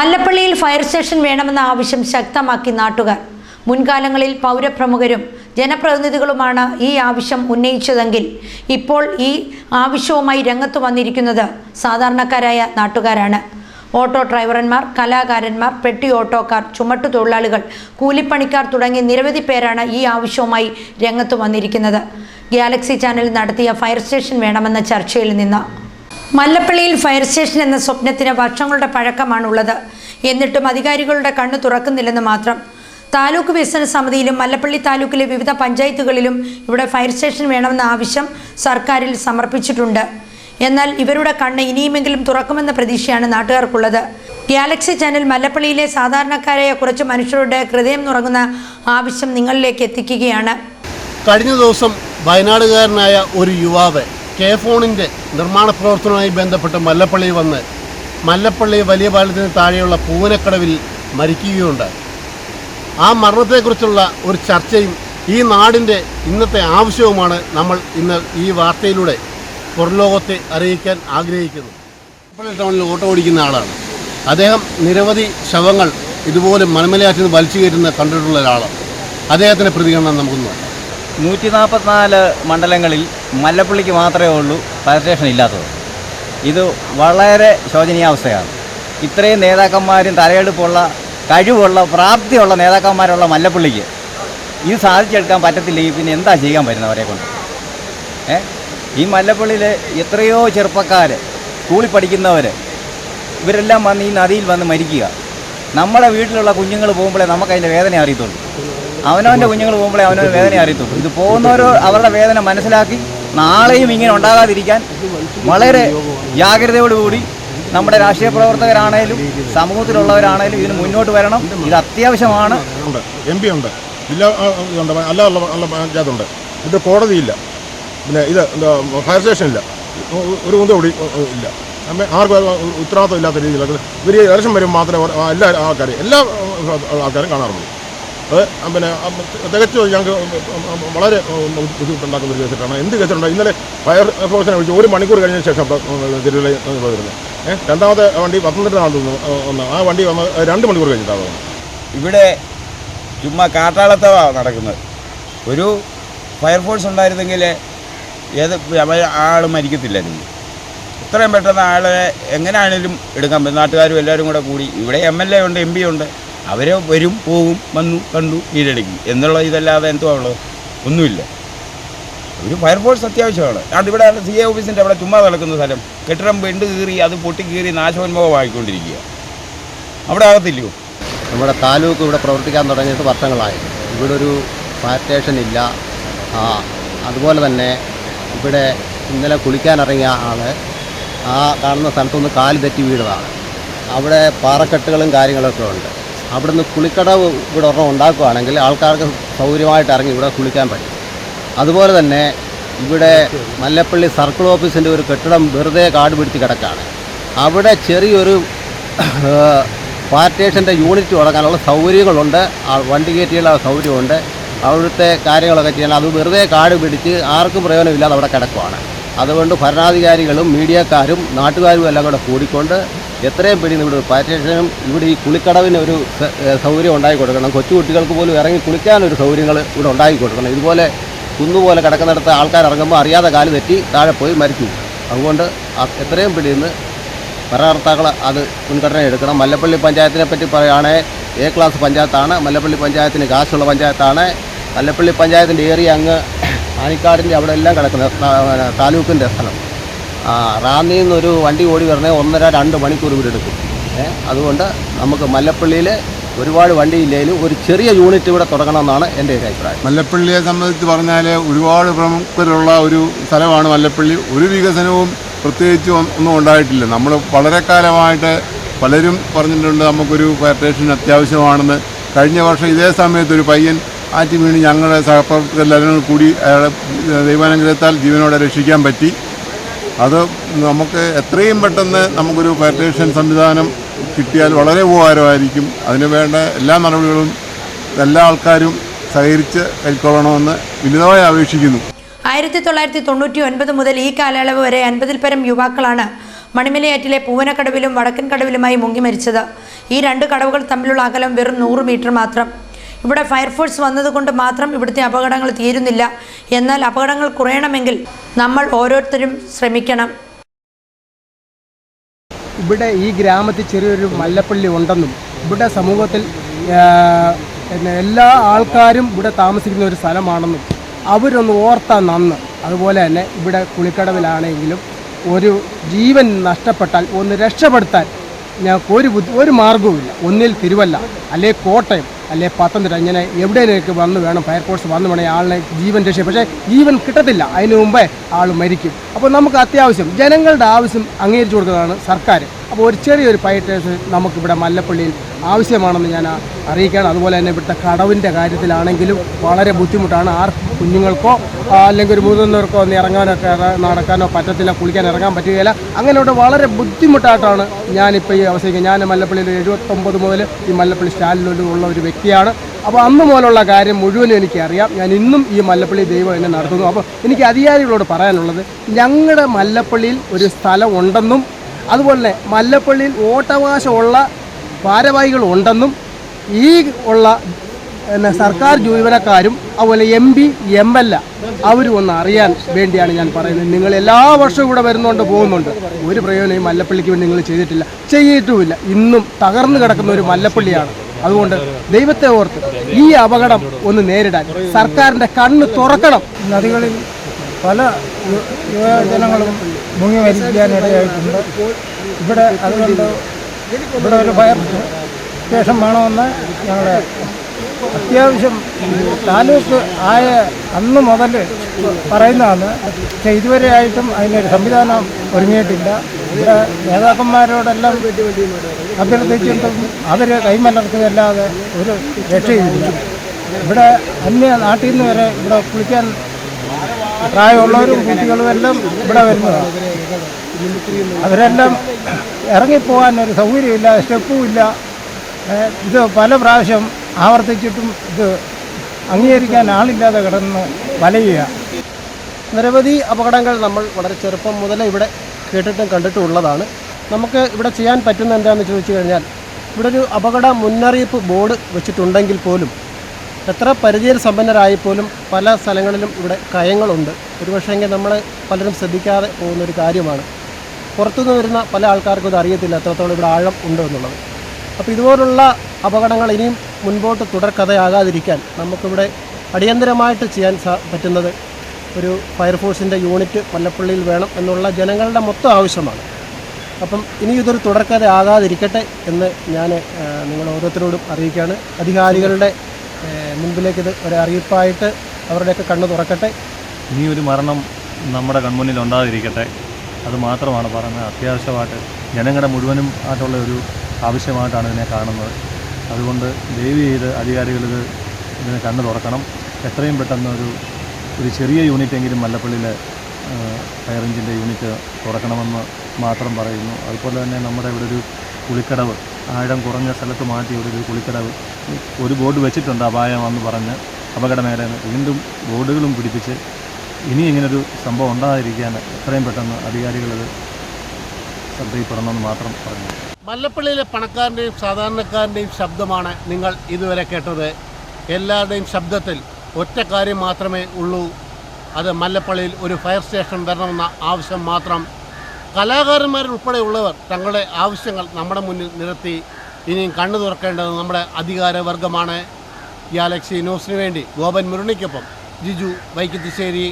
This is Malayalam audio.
മല്ലപ്പള്ളിയിൽ ഫയർ സ്റ്റേഷൻ വേണമെന്ന ആവശ്യം ശക്തമാക്കി നാട്ടുകാർ. മുൻകാലങ്ങളിൽ പൗരപ്രമുഖരും ജനപ്രതിനിധികളുമാണ് ഈ ആവശ്യം ഉന്നയിച്ചതെങ്കിൽ ഇപ്പോൾ ഈ ആവശ്യവുമായി രംഗത്ത് വന്നിരിക്കുന്നത് സാധാരണക്കാരായ നാട്ടുകാരാണ്. ഓട്ടോ ഡ്രൈവർമാർ കലാകാരന്മാർ പെട്ടി ഓട്ടോക്കാർ ചുമട്ടു തൊഴിലാളികൾ കൂലിപ്പണിക്കാർ തുടങ്ങി നിരവധി പേരാണ് ഈ ആവശ്യവുമായി രംഗത്ത് വന്നിരിക്കുന്നത്. ഗാലക്സി ചാനൽ നടത്തിയ ഫയർ സ്റ്റേഷൻ വേണമെന്ന ചർച്ചയിൽ നിന്ന് മല്ലപ്പള്ളിയിൽ ഫയർ സ്റ്റേഷൻ എന്ന സ്വപ്നത്തിന് വർഷങ്ങളുടെ പഴക്കമാണുള്ളത്. എന്നിട്ടും അധികാരികളുടെ കണ്ണ് തുറക്കുന്നില്ലെന്ന് മാത്രം. താലൂക്ക് വികസന സമിതിയിലും മല്ലപ്പള്ളി താലൂക്കിലെ വിവിധ പഞ്ചായത്തുകളിലും ഇവിടെ ഫയർ സ്റ്റേഷൻ വേണമെന്ന ആവശ്യം സർക്കാരിൽ സമർപ്പിച്ചിട്ടുണ്ട്. എന്നാൽ ഇവരുടെ കണ്ണ് ഇനിയുമെങ്കിലും തുറക്കുമെന്ന പ്രതീക്ഷയാണ് നാട്ടുകാർക്കുള്ളത്. ഗാലക്സി ചാനൽ മല്ലപ്പള്ളിയിലെ സാധാരണക്കാരായ കുറച്ച് മനുഷ്യരുടെ ഹൃദയം നുറങ്ങുന്ന ആവശ്യം നിങ്ങളിലേക്ക് എത്തിക്കുകയാണ്. കഴിഞ്ഞ ദിവസം വയനാടുകാരനായ ഒരു യുവാവ് കെ ഫോണിന്റെ നിർമ്മാണ പ്രവർത്തനവുമായി ബന്ധപ്പെട്ട് മല്ലപ്പള്ളി വന്ന് മല്ലപ്പള്ളി വലിയ പാലത്തിന് താഴെയുള്ള പൂവനക്കടവിൽ മരിക്കുകയുണ്ടായി. ആ മരണത്തെക്കുറിച്ചുള്ള ഒരു ചർച്ചയും ഈ നാടിന്റെ ഇന്നത്തെ ആവശ്യവുമാണ് നമ്മൾ ഇന്ന് ഈ വാർത്തയിലൂടെ പുറംലോകത്തെ അറിയിക്കാൻ ആഗ്രഹിക്കുന്നത് മല്ലപ്പള്ളി ടൗണിൽ ഓട്ടോ ഓടിക്കുന്ന ആളാണ്. അദ്ദേഹം നിരവധി ശവങ്ങൾ ഇതുപോലെ മലമലയാറ്റിൽ നിന്ന് വലിച്ചു കയറ്റുന്ന കണ്ടിട്ടുള്ള ഒരാളാണ്. അദ്ദേഹത്തിന്റെ പ്രതികരണം നമുക്ക് നോക്കാം. നൂറ്റി നാൽപ്പത്തിനാല് മണ്ഡലങ്ങളിൽ മല്ലപ്പള്ളിക്ക് മാത്രമേ ഉള്ളൂ ഫയർ സ്റ്റേഷൻ ഇല്ലാത്തത്. ഇത് വളരെ ശോചനീയാവസ്ഥയാണ് ഇത്രയും നേതാക്കന്മാരും തലയെടുപ്പുള്ള കഴിവുള്ള പ്രാപ്തിയുള്ള നേതാക്കന്മാരുള്ള മല്ലപ്പള്ളിക്ക് ഇത് സാധിച്ചെടുക്കാൻ പറ്റത്തില്ലെങ്കിൽ പിന്നെ എന്താ ചെയ്യാൻ പറ്റുന്നവരെ കൊണ്ട്? ഏ? ഈ മല്ലപ്പള്ളിയിൽ എത്രയോ ചെറുപ്പക്കാർ സ്കൂളിൽ പഠിക്കുന്നവർ ഇവരെല്ലാം വന്ന് ഈ നദിയിൽ വന്ന് മരിക്കുക. നമ്മുടെ വീട്ടിലുള്ള കുഞ്ഞുങ്ങൾ പോകുമ്പോഴേ നമുക്ക് അതിന്റെ വേദന അറിയത്തുള്ളൂ. അവനവന്റെ കുഞ്ഞുങ്ങൾ പോകുമ്പോഴേ അവനവന്റെ വേദന അറിയത്തുള്ളൂ. ഇത് പോകുന്നവരോ അവരുടെ വേദന മനസ്സിലാക്കി നാളെയും ഇങ്ങനെ ഉണ്ടാകാതിരിക്കാൻ വളരെ ജാഗ്രതയോടുകൂടി നമ്മുടെ രാഷ്ട്രീയ പ്രവർത്തകരാണേലും സമൂഹത്തിലുള്ളവരാണേലും ഇതിന് മുന്നോട്ട് വരണം. ഇത് അത്യാവശ്യമാണ്. ഉണ്ട്. എം പി ഉണ്ട്. ജില്ലാ പഞ്ചായത്തുണ്ട് ഇത് കോടതിയില്ല. പിന്നെ ഇത് എന്താ ഫയർ സ്റ്റേഷൻ ഇല്ല ഒരു കുന്ത കൂടി ഇല്ല. ആർക്കും ഉത്തരവാദിത്തം ഇല്ലാത്ത രീതിയിൽ ഇവർ ഇലക്ഷൻ വരുമ്പോൾ മാത്രമേ എല്ലാ ആൾക്കാരും എല്ലാ ആൾക്കാരും കാണാറുള്ളൂ. പിന്നെ തികച്ചും ഞങ്ങൾക്ക് വളരെ ബുദ്ധിമുട്ടുണ്ടാക്കുന്ന ഒരു കേസിട്ടാണ് എന്ത് കേസിലുണ്ടോ? ഇന്നലെ ഫയർ ഫോഴ്സിനെ വിളിച്ചു ഒരു മണിക്കൂർ കഴിഞ്ഞ ശേഷം തിരുവല്ല വരുന്നത് രണ്ടാമത്തെ വണ്ടി പത്തനംതിട്ട ഒന്ന് ആ വണ്ടി വന്ന് രണ്ട് മണിക്കൂർ കഴിഞ്ഞിട്ടാണ് ഇവിടെ ചുമ്മാ കാട്ടാളത്തവ നടക്കുന്നത്. ഒരു ഫയർഫോഴ്സ് ഉണ്ടായിരുന്നെങ്കിൽ ഏത് ആൾ മരിക്കത്തില്ലായിരുന്നു. ഇത്രയും പെട്ടെന്ന് ആളെ എങ്ങനെയാണെങ്കിലും എടുക്കാൻ പറ്റും നാട്ടുകാരും എല്ലാവരും കൂടെ കൂടി. ഇവിടെ എം എൽ എ ഉണ്ട് എം പി ഉണ്ട്. അവർ വരും പോവും വന്നു കണ്ടു കീഴടക്കി എന്നുള്ള ഇതല്ലാതെ എന്തോ ഉള്ളത് ഒന്നുമില്ല. ഒരു ഫയർഫോഴ്സ് അത്യാവശ്യമാണ്. അത് ഇവിടെ സി എ ഓഫീസിന്റെ അവിടെ ചുമ്മാ നടക്കുന്ന സ്ഥലം. കെട്ടിടം വെണ്ട് കീറി അത് പൊട്ടി കീറി നാശോന്മുഖമായിക്കൊണ്ടിരിക്കുക. അവിടെ ആകത്തില്ലയോ? നമ്മുടെ താലൂക്ക് ഇവിടെ പ്രവർത്തിക്കാൻ തുടങ്ങിയിട്ട് വർഷങ്ങളായി. ഇവിടെ ഒരു ഫയർ സ്റ്റേഷൻ ഇല്ല. ആ അതുപോലെ തന്നെ ഇവിടെ ഇന്നലെ കുളിക്കാനിറങ്ങിയ ആൾ ആ കാണുന്ന സ്ഥലത്തുനിന്ന് കാൽ തെറ്റി വീണതാണ്. അവിടെ പാറക്കെട്ടുകളും കാര്യങ്ങളൊക്കെ ഉണ്ട്. അവിടുന്ന് കുളിക്കടവ് ഇവിടെ ഒരെണ്ണം ഉണ്ടാക്കുകയാണെങ്കിൽ ആൾക്കാർക്ക് സൗകര്യമായിട്ട് ഇറങ്ങി ഇവിടെ കുളിക്കാൻ പറ്റും. അതുപോലെ തന്നെ ഇവിടെ മല്ലപ്പള്ളി സർക്കിൾ ഓഫീസിന്റെ ഒരു കെട്ടിടം വെറുതെ കാട് പിടിച്ച് കിടക്കുകയാണ്. അവിടെ ചെറിയൊരു പാർട്ടേഷന്റെ യൂണിറ്റ് തുടങ്ങാനുള്ള സൗകര്യങ്ങളുണ്ട്. വണ്ടി കയറ്റിയുള്ള സൗകര്യമുണ്ട്. അവിടുത്തെ കാര്യങ്ങളൊക്കെ ചെയ്യാൻ അത് വെറുതെ കാട് പിടിച്ച് ആർക്കും പ്രയോജനമില്ലാതെ അവിടെ കിടക്കുവാണ്. അതുകൊണ്ട് ഭരണാധികാരികളും മീഡിയക്കാരും നാട്ടുകാരും എല്ലാം കൂടെ കൂടിക്കൊണ്ട് എത്രയും പെട്ടെന്ന് ഇവിടെ ഒരു ഫയർ ഇവിടെ ഈ കുളിക്കടവിന് ഒരു സൗകര്യം ഉണ്ടാക്കി കൊടുക്കണം. കൊച്ചു കുട്ടികൾക്ക് പോലും ഇറങ്ങി കുളിക്കാനൊരു സൗകര്യങ്ങൾ ഇവിടെ ഉണ്ടാക്കി കൊടുക്കണം. ഇതുപോലെ കുന്നുപോലെ കിടക്കുന്നിടത്ത് ആൾക്കാർ ഇറങ്ങുമ്പോൾ അറിയാതെ കാൽ തെറ്റി താഴെ പോയി മരിച്ചു അതുകൊണ്ട് എത്രയും പെട്ടെന്ന് ഭരണകർത്താക്കൾ അത് മുൻഗണന എടുക്കണം. മല്ലപ്പള്ളി പഞ്ചായത്തിനെ പറ്റി പറയുകയാണെങ്കിൽ എ ക്ലാസ് പഞ്ചായത്താണ്. മല്ലപ്പള്ളി പഞ്ചായത്തിന് കാശുള്ള പഞ്ചായത്താണ്. മല്ലപ്പള്ളി പഞ്ചായത്തിന്റെ ഏരിയ അങ്ങ് ആനിക്കാടിന്റെ അവിടെ എല്ലാം കിടക്കുന്ന സ്ഥാ- താലൂക്കിന്റെ സ്ഥലം. റാന്നിയിൽ നിന്നൊരു വണ്ടി ഓടി വരണേ ഒന്നര രണ്ട് മണിക്കൂർ ഇവിടെ എടുക്കും. അതുകൊണ്ട് നമുക്ക് മല്ലപ്പള്ളിയിൽ ഒരുപാട് വണ്ടിയില്ലെങ്കിലും ഒരു ചെറിയ യൂണിറ്റ് ഇവിടെ തുടങ്ങണമെന്നാണ് എന്റെ ഒരു അഭിപ്രായം. മല്ലപ്പള്ളിയെ സംബന്ധിച്ച് പറഞ്ഞാൽ ഒരുപാട് പ്രമുഖരുള്ള ഒരു സ്ഥലമാണ് മല്ലപ്പള്ളി. ഒരു വികസനവും പ്രത്യേകിച്ച് ഒന്നും ഉണ്ടായിട്ടില്ല. നമ്മൾ വളരെ കാലമായിട്ട് പലരും പറഞ്ഞിട്ടുണ്ട് നമുക്കൊരു ഫയർ സ്റ്റേഷൻ അത്യാവശ്യമാണെന്ന്. കഴിഞ്ഞ വർഷം ഇതേ സമയത്ത് ഒരു പയ്യൻ ആറ്റി വീണ് ഞങ്ങളുടെ സഹപ്രവർത്തകരെല്ലാവരും കൂടി അയാളെ ദൈവാനുഗ്രഹത്താൽ ജീവനോടെ രക്ഷിക്കാൻ പറ്റി. അത് നമുക്ക് എത്രയും പെട്ടെന്ന് നമുക്കൊരു ഫയർ സംവിധാനം കിട്ടിയാൽ വളരെ ഉപകാരമായിരിക്കും. അതിന് വേണ്ട എല്ലാ നടപടികളും എല്ലാ ആൾക്കാരും സഹകരിച്ച് കൈക്കൊള്ളണമെന്ന് വിനിതമായി അപേക്ഷിക്കുന്നു. ആയിരത്തി തൊള്ളായിരത്തി തൊണ്ണൂറ്റി ഒൻപത് മുതൽ ഈ കാലയളവ് വരെ അൻപതിൽ പരം യുവാക്കളാണ് മണിമലയാറ്റിലെ പൂവനക്കടവിലും വടക്കൻ കടവിലുമായി മുങ്ങി മരിച്ചത്. ഈ രണ്ട് കടവുകൾ തമ്മിലുള്ള അകലം വെറും നൂറ് മീറ്റർ മാത്രം. ഇവിടെ ഫയർഫോഴ്സ് വന്നതുകൊണ്ട് മാത്രം ഇവിടുത്തെ അപകടങ്ങൾ തീരുന്നില്ല. എന്നാൽ അപകടങ്ങൾ കുറയണമെങ്കിൽ നമ്മൾ ഓരോരുത്തരും ശ്രമിക്കണം. ഇവിടെ ഈ ഗ്രാമത്തിൽ ചെറിയൊരു മല്ലപ്പള്ളി ഉണ്ടെന്നും ഇവിടെ സമൂഹത്തിൽ എല്ലാ ആൾക്കാരും ഇവിടെ താമസിക്കുന്ന ഒരു സ്ഥലമാണെന്നും അവരൊന്ന് ഓർത്താൽ നന്ന്. അതുപോലെ തന്നെ ഇവിടെ കുളിക്കടവിലാണെങ്കിലും ഒരു ജീവൻ നഷ്ടപ്പെട്ടാൽ ഒന്ന് രക്ഷപ്പെടുത്താൻ ഞങ്ങൾക്ക് ഒരു ഒരു മാർഗവുമില്ല ഒന്നിൽ തിരുവല്ല അല്ലെങ്കിൽ കോട്ടയം. അല്ലെ പത്തനംതിട്ട ഇങ്ങനെ എവിടെയൊക്കെ വന്ന് വേണം ഫയർഫോഴ്സ് വന്നു വേണേൽ ആളിനെ ജീവൻ രക്ഷ പക്ഷേ ജീവൻ കിട്ടത്തില്ല. അതിന് മുമ്പേ ആൾ മരിക്കും. അപ്പോൾ നമുക്ക് അത്യാവശ്യം ജനങ്ങളുടെ ആവശ്യം അംഗീകരിച്ചു കൊടുക്കുന്നതാണ് സർക്കാർ അപ്പോൾ ഒരു ചെറിയൊരു ഫയർ നമുക്കിവിടെ മല്ലപ്പള്ളിയിൽ ആവശ്യമാണെന്ന് ഞാൻ അറിയിക്കുകയാണ്. അതുപോലെ തന്നെ ഇവിടുത്തെ കടവിന്റെ കാര്യത്തിലാണെങ്കിലും വളരെ ബുദ്ധിമുട്ടാണ്. ആർ കുഞ്ഞുങ്ങൾക്കോ അല്ലെങ്കിൽ ഒരു മുതിർന്നവർക്കോ ഒന്ന് ഇറങ്ങാനൊക്കെ നടക്കാനോ പറ്റത്തില്ല കുളിക്കാൻ ഇറങ്ങാൻ പറ്റുകയില്ല. അങ്ങനെയുള്ള വളരെ ബുദ്ധിമുട്ടായിട്ടാണ് ഞാനിപ്പോൾ ഈ അവസ്ഥയ്ക്ക് ഞാൻ മല്ലപ്പള്ളിയിൽ എഴുപത്തൊമ്പത് മുതൽ ഈ മല്ലപ്പള്ളി സ്റ്റാലിലുള്ള ഒരു ഒരു വ്യക്തിയാണ്. അപ്പോൾ അന്ന് മുതലുള്ള കാര്യം മുഴുവനും എനിക്കറിയാം. ഞാൻ ഇന്നും ഈ മല്ലപ്പള്ളി ദൈവം എന്നെ നടത്തുന്നു. അപ്പോൾ എനിക്ക് അധികാരികളോട് പറയാനുള്ളത് ഞങ്ങളുടെ മല്ലപ്പള്ളിയിൽ ഒരു സ്ഥലം ഉണ്ടെന്നും അതുപോലെ തന്നെ മല്ലപ്പള്ളിയിൽ ഓട്ടവാശമുള്ള ഭാരവാഹികളുണ്ടെന്നും ഈ ഉള്ള പിന്നെ സർക്കാർ ജീവനക്കാരും അതുപോലെ M P M L A അവരും ഒന്ന് അറിയാൻ വേണ്ടിയാണ് ഞാൻ പറയുന്നത്. നിങ്ങൾ എല്ലാ വർഷവും ഇവിടെ വരുന്നുണ്ട് പോകുന്നുണ്ട്. ഒരു പ്രയോജനം ഈ മല്ലപ്പള്ളിക്ക് വേണ്ടി നിങ്ങൾ ചെയ്തിട്ടില്ല. ചെയ്തിട്ടുമില്ല. ഇന്നും തകർന്നു കിടക്കുന്ന ഒരു മല്ലപ്പള്ളിയാണ്. അതുകൊണ്ട് ദൈവത്തെ ഓർത്ത് ഈ അപകടം ഒന്ന് നേരിടാൻ സർക്കാരിന്റെ കണ്ണ് തുറക്കണം. നദികളിൽ പല യുവജനങ്ങളും മുങ്ങി മരിക്കാനിടയായിട്ടുണ്ട്. ഇവിടെ അതുകൊണ്ട് ഇവിടെ ഒരു ഫയർ സ്റ്റേഷൻ വേണമെന്ന് ഞങ്ങളുടെ അത്യാവശ്യം താലൂക്ക് ആയ അന്ന് മുതൽ പറയുന്നതാണ്. പക്ഷേ ഇതുവരെയായിട്ടും അതിനൊരു സംവിധാനം ഒരുങ്ങിയിട്ടില്ല. ഇവിടെ നേതാക്കന്മാരോടെല്ലാം അഭ്യർത്ഥിച്ചിട്ടും അവർ കൈമലർത്തുകയല്ലാതെ ഒരു രക്ഷയില്ല ഇവിടെ അന്യ നാട്ടിൽ നിന്ന് വരെ ഇവിടെ കുളിക്കാൻ പ്രായമുള്ളവരും കുട്ടികളും എല്ലാം ഇവിടെ വരുന്നതാണ്. അവരെല്ലാം ഇറങ്ങിപ്പോകാൻ ഒരു സൗകര്യമില്ല സ്റ്റെപ്പും ഇല്ല ഇത് പല പ്രാവശ്യം ആവർത്തിച്ചിട്ടും ഇത് അംഗീകരിക്കാൻ ആളില്ലാതെ കിടന്ന് വലയുക നിരവധി അപകടങ്ങൾ നമ്മൾ വളരെ ചെറുപ്പം മുതലേ ഇവിടെ കേട്ടിട്ടും കണ്ടിട്ടും ഉള്ളതാണ് നമുക്ക് ഇവിടെ ചെയ്യാൻ പറ്റുന്ന എന്താണെന്ന് ചോദിച്ചു കഴിഞ്ഞാൽ ഇവിടെ ഒരു അപകട മുന്നറിയിപ്പ് ബോർഡ് വെച്ചിട്ടുണ്ടെങ്കിൽ പോലും എത്ര പരിചയ സമ്പന്നരായി പോലും സ്ഥലങ്ങളിലും ഇവിടെ കയങ്ങളുണ്ട്. ഒരുപക്ഷെങ്കിൽ നമ്മൾ പലരും ശ്രദ്ധിക്കാതെ പോകുന്ന ഒരു കാര്യമാണ്. പുറത്തുനിന്ന് വരുന്ന പല ആൾക്കാർക്കും ഇത് അറിയത്തില്ല എത്രത്തോളം ഇവിടെ ആഴം ഉണ്ട് എന്നുള്ളത്. അപ്പോൾ ഇതുപോലുള്ള അപകടങ്ങൾ ഇനിയും മുൻപോട്ട് തുടർക്കഥയാകാതിരിക്കാൻ നമുക്കിവിടെ അടിയന്തരമായിട്ട് ചെയ്യാൻ പറ്റുന്നത് ഒരു ഫയർഫോഴ്സിന്റെ യൂണിറ്റ് മല്ലപ്പള്ളിയിൽ വേണം എന്നുള്ള ജനങ്ങളുടെ മൊത്തം ആവശ്യമാണ്. അപ്പം ഇനി ഇതൊരു തുടർക്കഥ ആകാതിരിക്കട്ടെ എന്ന് ഞാൻ നിങ്ങൾ ഓരോരുത്തരോടും അറിയിക്കുകയാണ്. അധികാരികളുടെ മുൻപിലേക്കിത് മുൻപിലേക്ക് ഇത് ഒരു അറിയിപ്പായിട്ട് അവരുടെയൊക്കെ കണ്ണ് തുറക്കട്ടെ. ഇനി ഒരു മരണം നമ്മുടെ കൺമുന്നിൽ ഉണ്ടാതിരിക്കട്ടെ അത് മാത്രമാണ് പറയുന്നത്. അത്യാവശ്യമായിട്ട് ജനങ്ങളുടെ മുഴുവനും ആയിട്ടുള്ള ഒരു ആവശ്യമായിട്ടാണ് ഇതിനെ കാണുന്നത്. അതുകൊണ്ട് ദയവ് ചെയ്ത് അധികാരികൾ ഇത് ഇതിന് കണ്ണ് തുറക്കണം. എത്രയും പെട്ടെന്ന് ഒരു ഒരു ചെറിയ യൂണിറ്റെങ്കിലും മല്ലപ്പള്ളിയിലെ ആ, ഫയർ എഞ്ചിന്റെ യൂണിറ്റ് തുറക്കണമെന്ന് മാത്രം പറയുന്നു. അതുപോലെ തന്നെ നമ്മുടെ ഇവിടെ ഒരു കുളിക്കടവ് ആഴം കുറഞ്ഞ സ്ഥലത്ത് മാറ്റി ഇവിടെ ഒരു കുളിക്കടവ് ഒരു ബോർഡ് വെച്ചിട്ടുണ്ട് അപായമെന്ന് പറഞ്ഞ് അപകട മേഖല വീണ്ടും ബോർഡുകളും പിടിപ്പിച്ച് ഇനി ഇങ്ങനൊരു സംഭവം ഉണ്ടാകാതിരിക്കാൻ എത്രയും പെട്ടെന്ന് അധികാരികളത് ശ്രദ്ധയിൽപ്പെടണമെന്ന് മാത്രം പറഞ്ഞു. മല്ലപ്പള്ളിയിലെ പണക്കാരന്റെയും സാധാരണക്കാരന്റെയും ശബ്ദമാണ് നിങ്ങൾ ഇതുവരെ കേട്ടത്. എല്ലാവരുടെയും ശബ്ദത്തിൽ ഒറ്റ കാര്യം മാത്രമേ ഉള്ളൂ. അത് മല്ലപ്പള്ളിയിൽ ഒരു ഫയർ സ്റ്റേഷൻ വരണമെന്ന ആവശ്യം മാത്രം. കലാകാരന്മാരുൾപ്പെടെയുള്ളവർ തങ്ങളുടെ ആവശ്യങ്ങൾ നമ്മുടെ മുന്നിൽ നിരത്തി. ഇനിയും കണ്ണു തുറക്കേണ്ടത് നമ്മുടെ അധികാരവർഗമാണ് ഗ്യാലക്സി ന്യൂസിന് വേണ്ടി ഗോപൻ മുരണിക്കൊപ്പം ജിജു വൈക്കത്തിശ്ശേരി